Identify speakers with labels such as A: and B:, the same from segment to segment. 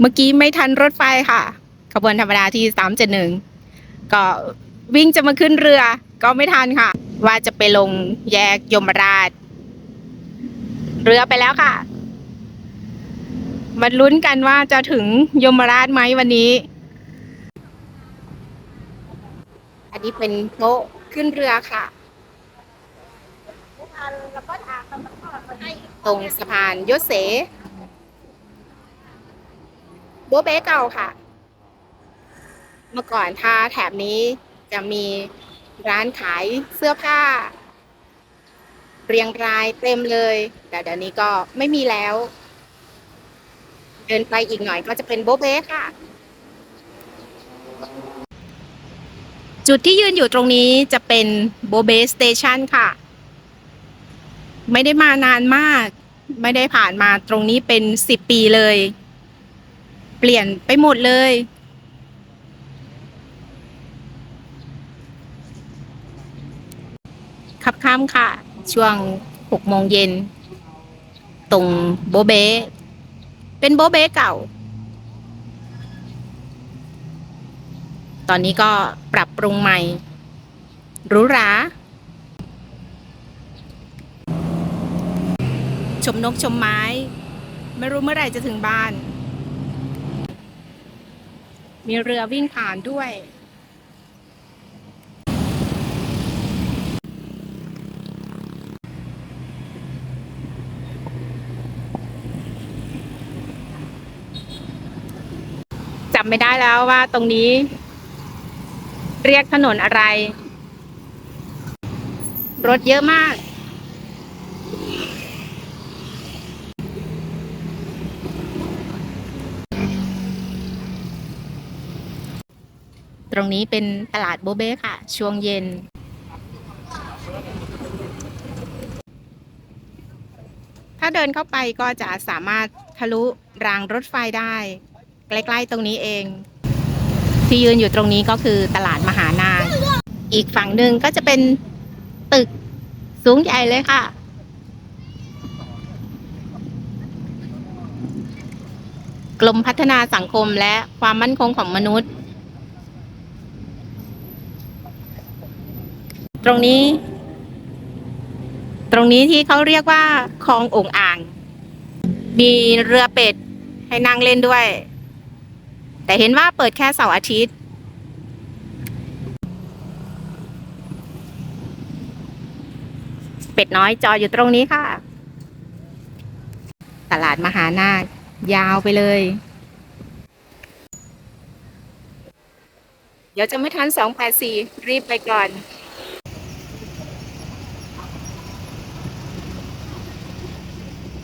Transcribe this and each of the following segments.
A: เมื่อกี้ไม่ทันรถไฟค่ะ ขบวนธรรมดาที่371ก็วิ่งจะมาขึ้นเรือ ก็ไม่ทันค่ะ ว่าจะไปลงแยกยมราช เรือไปแล้วค่ะมาลุ้นกันว่าจะถึงยมราชไหมวันนี้ อันนี้เป็นโต๊ะขึ้นเรือค่ะ ตรงสะพานยศเส โบเบ๊เก่าค่ะ เมื่อก่อนถ้าแถบนี้จะมีร้านขายเสื้อผ้า เรียงรายเต็มเลย แต่เดี๋ยวนี้ก็ไม่มีแล้ว เดินไปอีกหน่อยก็จะเป็นโบเบ๊ค่ะ จุดที่ยืนอยู่ตรงนี้จะเป็นโบเบสเตชันค่ะ ไม่ได้มานานมาก ไม่ได้ผ่านมาตรงนี้เป็นสิบปีเลย เปลี่ยนไปหมดเลย ขับข้ามค่ะ ช่วงหกโมงเย็น ตรงโบเบ เป็นโบเบเก่า ตอนนี้ก็ปรับปรุงใหม่หรูหราชมนกชมไม้ ไม่รู้เมื่อไหร่จะถึงบ้าน มีเรือวิ่งผ่านด้วย จำไม่ได้แล้วว่าตรงนี้ เรียกถนนอะไร รถเยอะมาก ตรงนี้เป็นตลาดโบเบ้ค่ะ ช่วงเย็น ถ้าเดินเข้าไปก็จะสามารถทะลุรางรถไฟได้ ใกล้ๆตรงนี้เอง ที่ยืนอยู่ตรงนี้ก็คือตลาดมหานาอีกฝั่งหนึ่งก็จะเป็นตึกสูงใหญ่เลยค่ะกรมพัฒนาสังคมและความมั่นคงของมนุษย์ รงนี้ ตรงนี้ที่เขาเรียกว่าคลององอ่าง มีเรือเป็ดให้นั่งเล่นด้วย แต่เห็นว่าเปิดแค่เสาร์อาทิตย์ เป็ดน้อยจออยู่ตรงนี้ค่ะ ตลาดมหานาคยาวไปเลย เดี๋ยวจะไม่ทัน284รีบไปก่อน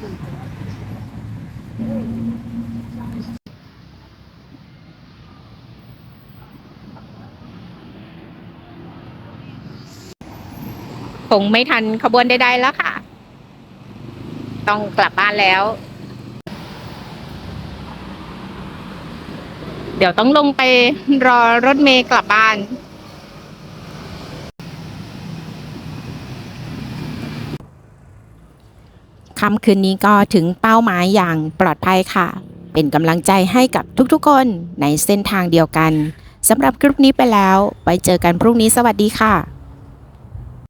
A: คงไม่ทันขบวนใดๆแล้วค่ะ ต้องกลับบ้านแล้ว เดี๋ยวต้องลงไปรอรถเมย์กลับบ้าน ค่ำคืนนี้ก็ถึงเป้าหมายอย่างปลอดภัยค่ะ เป็นกำลังใจให้กับทุกๆคนในเส้นทางเดียวกันสำหรับคลิปนี้ไปแล้ว ไว้เจอกันพรุ่งนี้สวัสดีค่ะ